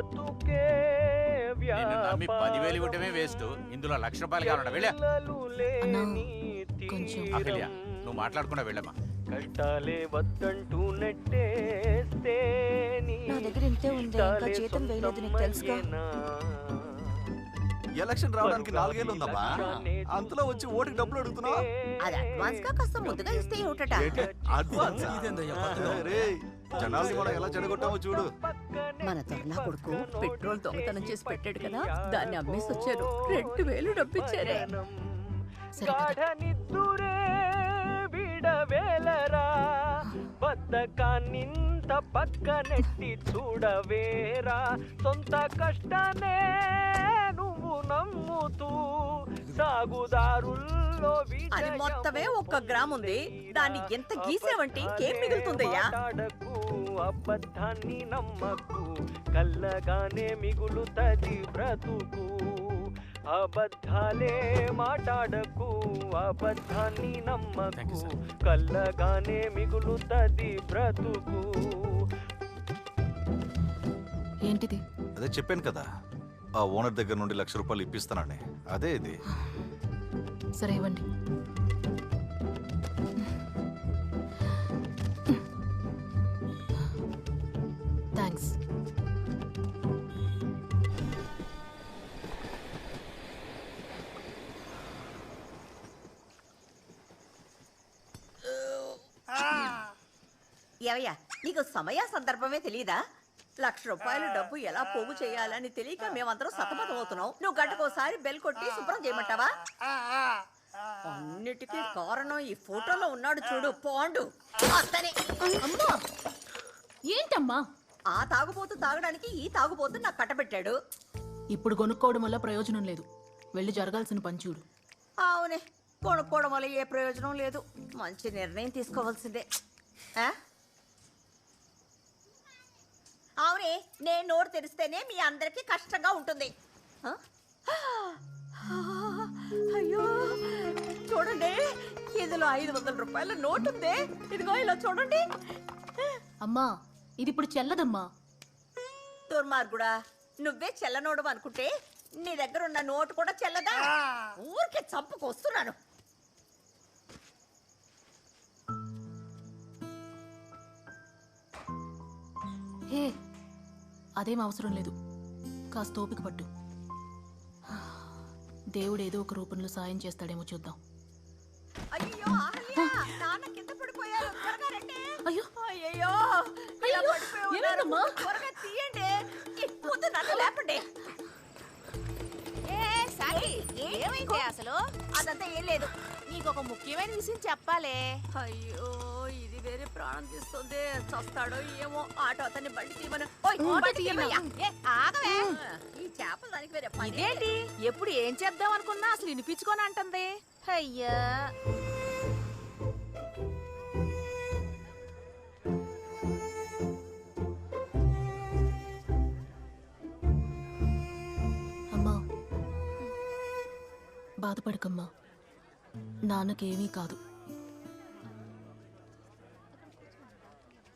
నిన్ను నమ్మి పదివేలు ఇవ్వటమే వేస్ట్. ఇందులో లక్ష రూపాయలు కావాలంట. వెళ్ళా. కొంచెం. నువ్వు మాట్లాడకుండా వెళ్ళమ్మా. కష్టాలే వద్దంటూ నెట్టేస్తే నీ నా దగ్గర ఇంతే ఉంది. ఇంకా జీతం వేయలేదు. నీకు తెలుసుగా? ఎలక్షన్ రావడానికి నాలుగేళ్ళు ఉందమ్మా అంతలో వచ్చి ఓటుకి డబ్బులు అడుగుతున్నావు? అది అడ్వాన్స్గా కాస్త ముందుగా ఇస్తే ఏమిటట అడ్వాన్స్. రేయ్, జనాల్ని మనం ఎలా చెడగొట్టామో చూడు. మన దొరలా కొడుకు పెట్రోల్ దొంగతనం చేసి పెట్టాడు కదా దాన్ని అమ్మేసి వచ్చారు రెండు వేలు డబ్బిచ్చారే. విడవేలరా బద్దకాన్నింత పక్కనెట్టి చూడవేరా సొంత కష్టానే నమ్ముతూ సాగుదారుల్లో అది మొత్తమే ఒక్క గ్రామ్ ఉంది దాన్ని ఎంత గీసేవంటే ఇంకేం మిగులుతుందయ్యా? అబద్ధాన్ని నమ్మకు కల్లగానే మిగులుతది బ్రతుకు. అబద్ధాలే మాట్లాడకు అబద్ధాన్ని Thank you, నమ్మకు sir. కల్లగానే మిగులుతది బ్రతుకు. ఏంటిది అదే చెప్పాను కదా. ఆ ఓనర్ దగ్గర నుండి లక్ష రూపాయలు ఇప్పిస్తానని అదే ఇది. సరే ఇవ్వండి. థ్యాంక్స్ ఏవయ్యా నీకు సమయ సందర్భమే తెలియదా లక్ష రూపాయలు డబ్బు ఎలా పోగు చేయాలని తెలియక మేమందరం సతమతం అవుతున్నాం. నువ్వు గంటకోసారి బెల్ కొట్టి శుభ్రం చేయమంటావా? అన్నిటికీ కారణం ఈ ఫోటోలో ఉన్నాడు చూడు పాండు. అతనే అమ్మా! ఏంటమ్మా? ఆ తాగుబోతు తాగడానికి ఈ తాగుబోతు నాకు కట్టబెట్టాడు. ఇప్పుడు కొనుక్కోవడం వల్ల ప్రయోజనం లేదు. వెళ్ళి జరగాల్సిన పని చూడు. అవునే కొనుక్కోవడం వల్ల ఏ ప్రయోజనం లేదు. మంచి నిర్ణయం తీసుకోవాల్సిందే? అవునే నేను నోరు తెరిస్తేనే మీ అందరికీ కష్టంగా ఉంటుంది? అయ్యో చూడండి ఇందులో ఐదు వందల రూపాయల నోటు ఉంది. ఇదిగో ఇలా చూడండి. అమ్మా ఇది ఇప్పుడు చెల్లదమ్మా. దుర్మార్గుడా నువ్వే చెల్లనోడు అనుకుంటే నీ దగ్గర ఉన్న నోటు కూడా చెల్లదా? ఊరికే చంపుకు వస్తున్నాను. హే అదేం అవసరం లేదు. కాస్త ఓపిక పట్టు. దేవుడు ఏదో ఒక రూపంలో సాయం చేస్తాడేమో చూద్దాం. అయ్యో అహల్య నాన్న కింద పడిపోయారు. త్వరగా రండి. అయ్యో! అయ్యో! అయ్యో, ఏమైందమ్మా? త్వరగా తీయండి. ఈ ముందు నన్ను లేపండి. ఏమైంది అసలు? అదంతా ఏం లేదు. నీకు ఒక ముఖ్యమైన విషయం చెప్పాలే. అయ్యో ఇది వేరే ప్రాణం తీస్తుంది. చస్తాడో ఏమో ఆటో అతన్ని బండి తీయమను. ఆగవే. ఈ చేపలు దానికి వేరే ఇదేంటి? ఎప్పుడు ఏం చేద్దాం అనుకున్నా అసలు వినిపించుకొని అంటుంది అయ్యా. బాధపడకమ్మా. నాన్నకేమీ కాదు.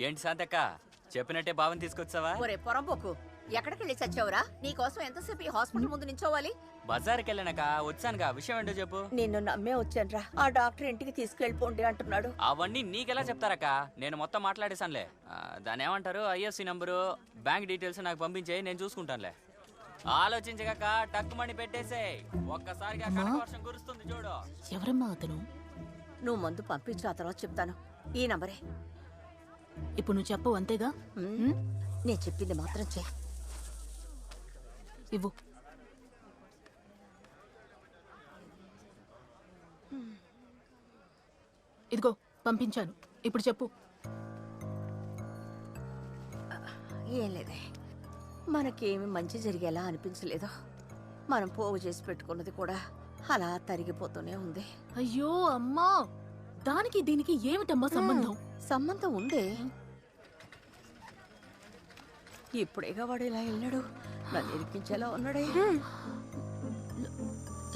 ఏంటి శాంతక్క చెప్పినట్టే భావం తీసుకొచ్చావా? ఒరే పొరంపోకు ఎక్కడికి వెళ్ళి చచ్చావురా నీకోసం ఎంతసేపు ఈ హాస్పిటల్ ముందు నించోవాలి బజార్కి వెళ్ళానక వచ్చానుగా విషయం ఏంటో చెప్పు. నిన్ను నమ్మే వచ్చానురా. ఆ డాక్టర్ ఇంటికి తీసుకెళ్ళిపోండి అంటున్నాడు. అవన్నీ నీకెలా చెప్తారక్క? నేను మొత్తం మాట్లాడేశానులే. దాని ఏమంటారు ఐఎఫ్సి నంబరు బ్యాంక్ డీటెయిల్స్ నాకు పంపించే నేను చూసుకుంటానులే. ఆలోచించగాక టక్కు మణి పెట్టేసే ఒక్కసారిగా కనక వర్షం కురుస్తుంది చూడు. ఎవరమ్మా అతను? నువ్వు మందు పంపించు ఆ తర్వాత చెప్తాను. ఈ నంబరే. ఇప్పుడు నువ్వు చెప్పవు అంతేగా? ఉమ్, నేను చెప్పింది మాత్రం చెయ్యి. ఇవ్వు. ఇదిగో పంపించాను. ఇప్పుడు చెప్పు. ఏం లేదే. మనకేమి మంచి జరిగేలా అనిపించలేదు? మనం పోగు చేసి పెట్టుకున్నది కూడా అలా తరిగిపోతూనే ఉంది. అయ్యో అమ్మా! దానికి దీనికి ఏమిటమ్మా సంబంధం? సంబంధం ఉందే. ఇప్పుడేగా వాడు ఇలా వెళ్ళాడు. నన్ను ఇరికించేలా ఉన్నాడే.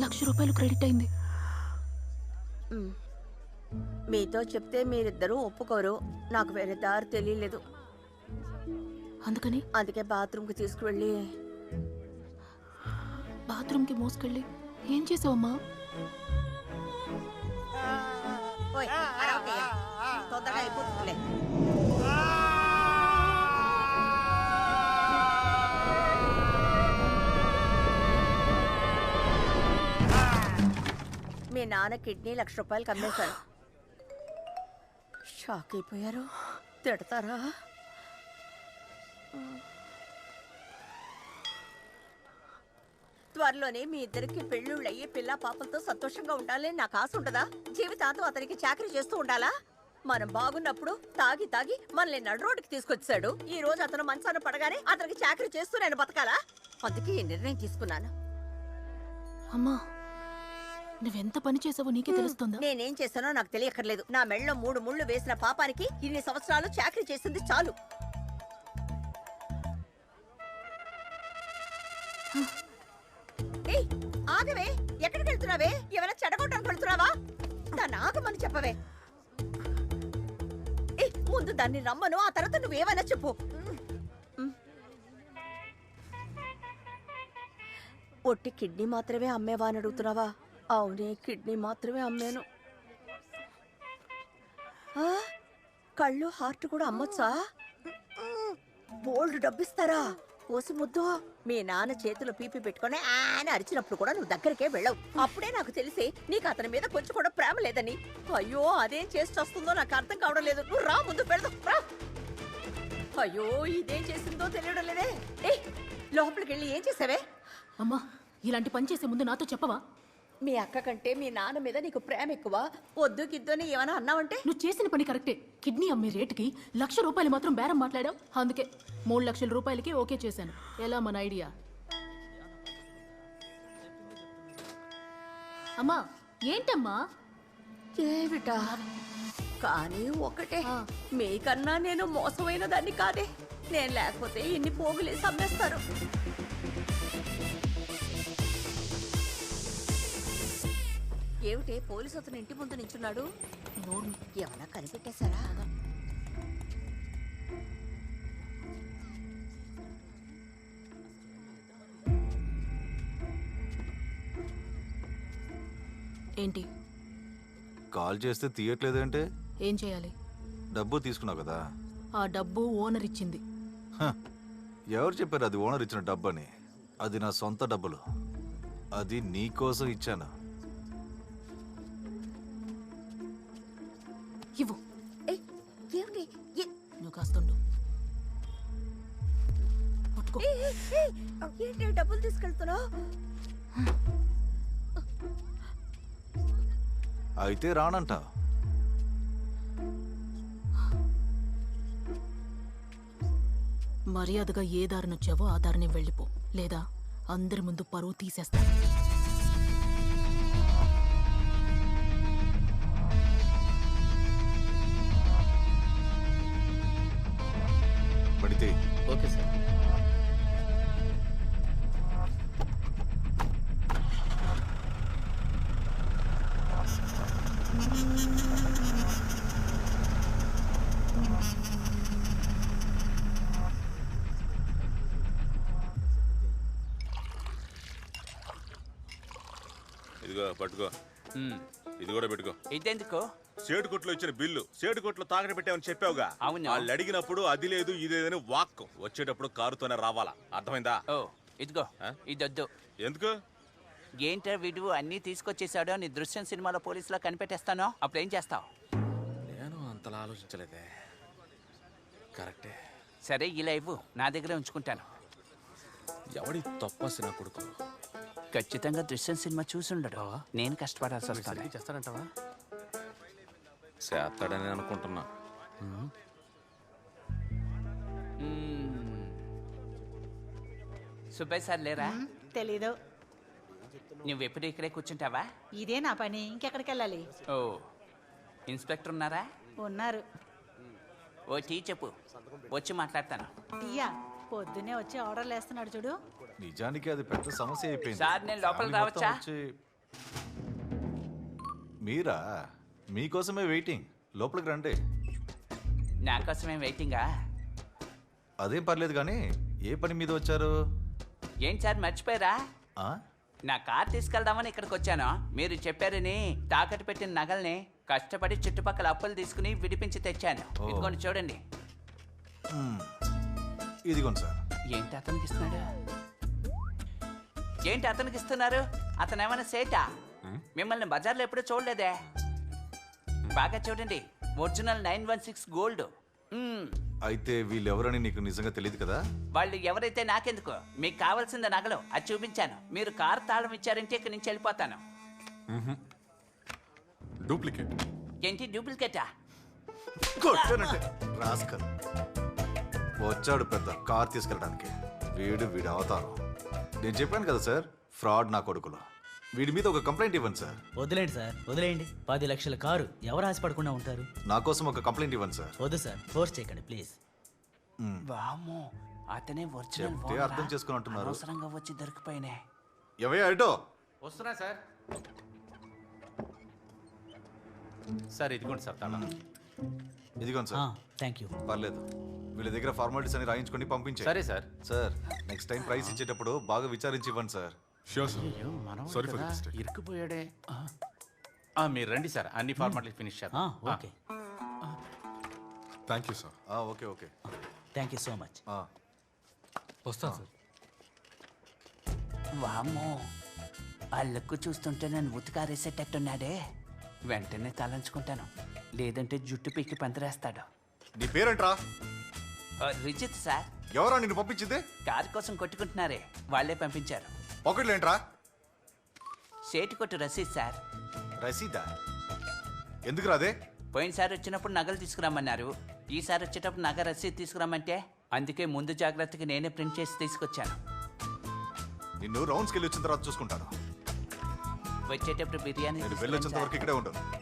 లక్ష రూపాయలు క్రెడిట్ అయింది. మీతో చెప్తే మీరిద్దరూ ఒప్పుకోరు. నాకు వేరే దారి తెలియలేదు. అందుకని అందుకే బాత్రూమ్కి తీసుకువెళ్ళి బాత్రూమ్కి మోసుకెళ్ళి ఏం చేసావమ్మా. తొందరగా అయిపోతుందిలే. మీ నాన్న కిడ్నీ లక్ష రూపాయలు కమ్మేశారు. షాక్ అయిపోయారు. తిడతారా? త్వరలోనే మీ ఇద్దరికి పెళ్ళిళ్ళు అయ్యి పిల్ల పాపలతో సంతోషంగా ఉండాలని నాకు ఆశ ఉండదా జీవితాంతం అతనికి చాకరీ చేస్తూ ఉండాలా? మనం బాగున్నప్పుడు తాగి తాగి మనల్ని నడు రోడ్డుకి తీసుకొచ్చాడు. ఈ రోజు అతను మంచాన పడగానే అతనికి చాకరీ చేస్తూ నేను బతకాలా? అందుకే ఈ నిర్ణయం తీసుకున్నాను. అమ్మా నువ్వెంత పని చేసావో నీకే తెలుస్తుందా? నేనేం చేశానో నాకు తెలియక్కర్లేదు. నా మెళ్ళలో మూడు ముళ్ళు వేసిన పాపానికి ఇన్ని సంవత్సరాలు చాకరీ చేసింది చాలు. ఏయ్, ఆగవే. ఎక్కడికి వెళ్తున్నావే? ఏమైనా చెడగొట్టడానికి వెళ్తున్నావా? దాన్ని ఆగమని చెప్పవే. ఏయ్, ముందు దాన్ని రమ్మను. ఆ తర్వాత నువ్వేమైనా చెప్పు. పొట్టి కిడ్నీ మాత్రమే అమ్మేవా అని అడుగుతున్నావా? అవునే కిడ్నీ మాత్రమే అమ్మాను. కళ్ళు హార్ట్ కూడా అమ్మొచ్చా? బోల్డ్ డబ్బిస్తారా? ఓసి ముద్దు. మీ నాన్న చేతిలో పీపీ పెట్టుకొని ఆ అని అరిచినప్పుడు కూడా నువ్వు దగ్గరికే వెళ్ళవు. అప్పుడే నాకు తెలిసి నీకు అతని మీద కొంచెం కూడా ప్రేమ లేదని. అయ్యో అదేం చేసి వస్తుందో నాకు అర్థం కావడం లేదు. నువ్వు రా ముందు వెళ్దాం రా. అయ్యో ఇదేం చేసిందో తెలియడం లేదే. ఏ లోపలికి వెళ్ళి ఏం చేసావే? అమ్మా ఇలాంటి పని చేసే ముందు నాతో చెప్పవా? మీ అక్క కంటే మీ నాన్న మీద నీకు ప్రేమ ఎక్కువ. వద్దు గిద్దని ఏమైనా అన్నావంటే? నువ్వు చేసిన పని కరెక్టే. కిడ్నీ అమ్మే రేటుకి లక్ష రూపాయలు మాత్రం బేరం మాట్లాడావు? అందుకే మూడు లక్షల రూపాయలకి ఓకే చేశాను. ఎలా మన ఐడియా? అమ్మా ఏంటమ్మా? ఏమిటా? కానీ ఒకటే. మీకన్నా నేను మోసమైన దాన్ని కాదే. నేను లేకపోతే ఇన్ని పోగులేసి అమ్మేస్తారు ఏమిటే పోలీసు అతను ఇంటి ముందు నించున్నాడు? నోరు ఏమన్నా కనిపెట్టేశారా? ఏంటి? కాల్ చేస్తే తీయట్లేదంటే? ఏం చేయాలి? డబ్బు తీసుకున్నావు కదా? ఆ డబ్బు ఓనర్ ఇచ్చింది హ, ఎవరు చెప్పారు అది ఓనర్ ఇచ్చిన డబ్బు అని అది నా సొంత డబ్బులు. అది నీ కోసం ఇచ్చాను. కాస్తుండు. ఏంటి డబ్బులు తీసుకెళ్తున్నావు? అయితే రానంట. మర్యాదగా ఏ దారిని వచ్చావో ఆ దారిని వెళ్ళిపో. లేదా అందరి ముందు పరువు తీసేస్తాను ఇదిగో పట్టుకో. ఇది కూడా పెట్టుకో. ఇదెందుకు? సేటు కొట్లో ఇచ్చిన బిల్లు సేటు కొట్లో తాకట పెట్టామని చెప్పావుగా. అవును. వాళ్ళు అడిగినప్పుడు అది లేదు ఇది లేదని వాక్ వచ్చేటప్పుడు కారుతోనే రావాలా. అర్థమైందా? ఓ ఇదిగో ఆ? ఇదొద్దు. ఎందుకు? ఏంటో వీడు అన్నీ తీసుకొచ్చేసాడు నీ దృశ్యం సినిమాలో పోలీసులో కనిపెట్టేస్తాను? అప్పుడు ఏం చేస్తావు? నేను అంతలా ఆలోచించలేదే. కరెక్టే. సరే ఇలా ఇవ్వు. నా దగ్గరే ఉంచుకుంటాను. ఎవడి తప్పసిన కొడుకు. ఖచ్చితంగా దృశ్యం సినిమా చూసుండడు నేను కష్టపడాల్సి వస్తుంది. చేస్తాడంటావా చేస్తాడని అనుకుంటున్నా. సుబ్బయ్య సార్ లేరా? తెలీదు. నువ్వు ఎప్పుడు ఇక్కడే కూర్చుంటావా? ఇదే నా పని ఇంకెక్కడికి వెళ్ళాలి? ఓ ఇన్స్పెక్టర్ ఉన్నారా? ఉన్నారు. ఓ టీ చెప్పు. వచ్చి మాట్లాడతాను. టీయా? పొద్దునే వచ్చి ఆర్డర్లు వేస్తున్నాడు చూడు. నిజానికి అది పెద్ద సమస్య అయిపోయింది. సార్, నేను లోపలికి మొత్తం రావచ్చా? వచ్చి- మీరా? మీకోసమే వెయిటింగ్. లోపలికి రండి. నా కోసమే వెయిటింగా? అదేం పర్లేదు కానీ ఏ పని మీద వచ్చారు? ఏంటి సార్ మర్చిపోయారా? ఆ? నా కార్ తీసుకెళ్దామని ఇక్కడికి వచ్చాను. మీరు చెప్పారని తాకట్టు పెట్టిన నగల్ని కష్టపడి చుట్టుపక్కల అప్పులు తీసుకుని విడిపించి తెచ్చాను. ఓ. ఇదిగోండి చూడండి. మ్మ్. ఇదిగోండి సార్. ఏంటి అతనికి ఇస్తున్నాడు? ఏంటి అతనికి ఇస్తున్నారు? అతను ఏమైనా సేటా మిమ్మల్ని బజార్లో ఎప్పుడూ చూడలేదే. బాగా చూడండి original nine one six gold. అయితే వీళ్ళెవరని నీకు నిజంగా తెలియదు కదా? వాళ్ళు ఎవరైతే నాకెందుకు మీకు కావాల్సిన నగలు అది చూపించాను. మీరు కారు తాళం ఇచ్చారంటే ఇక్కడి నుంచి వెళ్ళిపోతాను. డూప్లికేట్. ఏంటి డూప్లికేటా? వచ్చాడు పెద్ద కార్ తీసుకెళ్ళడానికి. వీడు వీడి అవతారం. నేను చెప్పాను కదా సార్ ఫ్రాడ్ నా కొడుకులు. వీడి మీద ఒక కంప్లైంట్ ఇవ్వండి సార్. వదిలేండి సార్ వదిలేయండి. పది లక్షల కారు ఎవరు ఆశపడకుండా ఉంటారు? నా కోసం ఒక కంప్లైంట్ ఇవ్వండి సార్. వద్దు సార్ ఫోర్స్ చేయకండి ప్లీజ్. వామో అతనే ఒరిజినల్ చెప్తే? అర్థం చేసుకుని అంటున్నారు. అనవసరంగా వచ్చి దొరికిపోయినే. ఎవయ్యా అటో వస్తున్నా సార్. సార్ ఇదిగోండి సార్ తాళం ఇదిగోండి సార్. థ్యాంక్ యూ పర్లేదు. వీళ్ళ దగ్గర ఫార్మాలిటీస్ అని రాయించుకొని పంపించే. సరే sir. Sir next time price ఇచ్చేటప్పుడు బాగా విచారించి ఇవ్వండి సార్. షూర్ సార్ అయ్యో కదా, mistake. ఇరుక్కుపోయాడే. ఆ. ఆ, మీరు రండి సార్. అన్ని ఫార్మాలిటీస్ ఫినిష్ చేద్దాం. ఓకే. థ్యాంక్ యూ సార్ ఆ, okay okay. Thank you so much ఆ, వస్తాను సార్. వామ్మో. ఆ లుక్ చూస్తుంటే నన్ను ఉతికారేసేటట్టున్నాడే. వెంటనే తలంచుకుంటాను. లేదంటే జుట్టు పీకి పందిరేస్తాడు. నీ పేరేంట్రా? రిజిత్ సార్. ఎవరా నిన్ను పంపించింది? కారు కోసం కొట్టుకుంటున్నారే. వాళ్ళే పంపించారు. ఒకటిలేంట్రా సేటు కొట్టు రసీద్ సార్. రసీదా? ఎందుకు రాదే పోయినసారి వచ్చినప్పుడు నగలు తీసుకురమ్మన్నారు. ఈసారి వచ్చేటప్పుడు నగ రసీద్ తీసుకురమ్మంటే అందుకే ముందు జాగ్రత్తగా నేనే ప్రింట్ చేసి తీసుకొచ్చాను. నిన్ను రౌండ్స్కి వెళ్ళి వచ్చిన తర్వాత చూసుకుంటాను. వచ్చేటప్పుడు బిర్యానీ నేను వెళ్ళొచ్చేంత వరకు ఇక్కడే ఉండను